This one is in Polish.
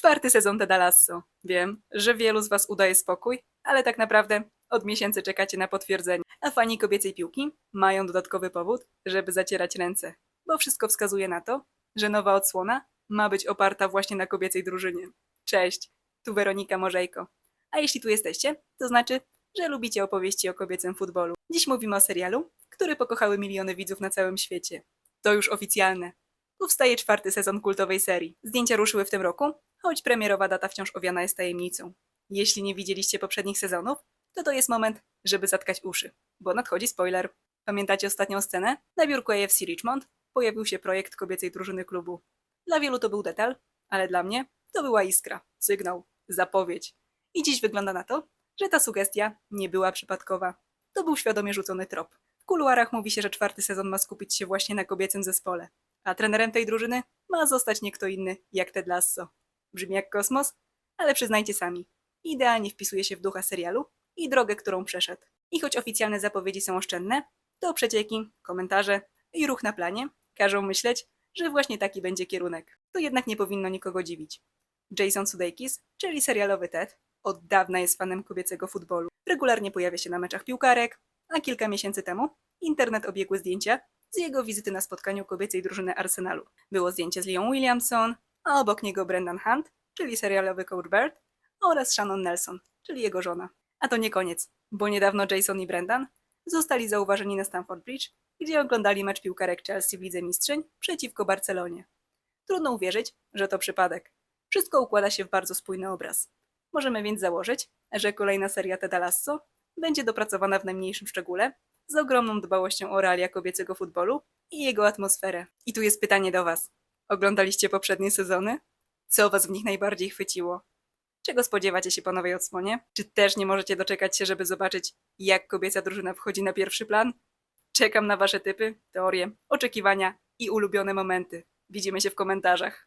Czwarty sezon Tada Lasso. Wiem, że wielu z Was udaje spokój, ale tak naprawdę od miesięcy czekacie na potwierdzenie. A fani kobiecej piłki mają dodatkowy powód, żeby zacierać ręce, bo wszystko wskazuje na to, że nowa odsłona ma być oparta właśnie na kobiecej drużynie. Cześć, tu Weronika Morzejko. A jeśli tu jesteście, to znaczy, że lubicie opowieści o kobiecym futbolu. Dziś mówimy o serialu, który pokochały miliony widzów na całym świecie. To już oficjalne. Powstaje czwarty sezon kultowej serii. Zdjęcia ruszyły w tym roku, choć premierowa data wciąż owiana jest tajemnicą. Jeśli nie widzieliście poprzednich sezonów, to to jest moment, żeby zatkać uszy, bo nadchodzi spoiler. Pamiętacie ostatnią scenę? Na biurku AFC Richmond pojawił się projekt kobiecej drużyny klubu. Dla wielu to był detal, ale dla mnie to była iskra, sygnał, zapowiedź. I dziś wygląda na to, że ta sugestia nie była przypadkowa. To był świadomie rzucony trop. W kuluarach mówi się, że czwarty sezon ma skupić się właśnie na kobiecym zespole, a trenerem tej drużyny ma zostać nie kto inny jak Ted Lasso. Brzmi jak kosmos, ale przyznajcie sami, idealnie wpisuje się w ducha serialu i drogę, którą przeszedł. I choć oficjalne zapowiedzi są oszczędne, to przecieki, komentarze i ruch na planie każą myśleć, że właśnie taki będzie kierunek. To jednak nie powinno nikogo dziwić. Jason Sudeikis, czyli serialowy Ted, od dawna jest fanem kobiecego futbolu. Regularnie pojawia się na meczach piłkarek, a kilka miesięcy temu internet obiegły zdjęcia z jego wizyty na spotkaniu kobiecej drużyny Arsenalu. Było zdjęcie z Leon Williamson, a obok niego Brendan Hunt, czyli serialowy Bird, oraz Shannon Nelson, czyli jego żona. A to nie koniec, bo niedawno Jason i Brendan zostali zauważeni na Stamford Bridge, gdzie oglądali mecz piłkarek Chelsea w Lidze przeciwko Barcelonie. Trudno uwierzyć, że to przypadek. Wszystko układa się w bardzo spójny obraz. Możemy więc założyć, że kolejna seria Teda Lasso będzie dopracowana w najmniejszym szczególe, z ogromną dbałością o realia kobiecego futbolu i jego atmosferę. I tu jest pytanie do Was. Oglądaliście poprzednie sezony? Co Was w nich najbardziej chwyciło? Czego spodziewacie się po nowej odsłonie? Czy też nie możecie doczekać się, żeby zobaczyć, jak kobieca drużyna wchodzi na pierwszy plan? Czekam na Wasze typy, teorie, oczekiwania i ulubione momenty. Widzimy się w komentarzach.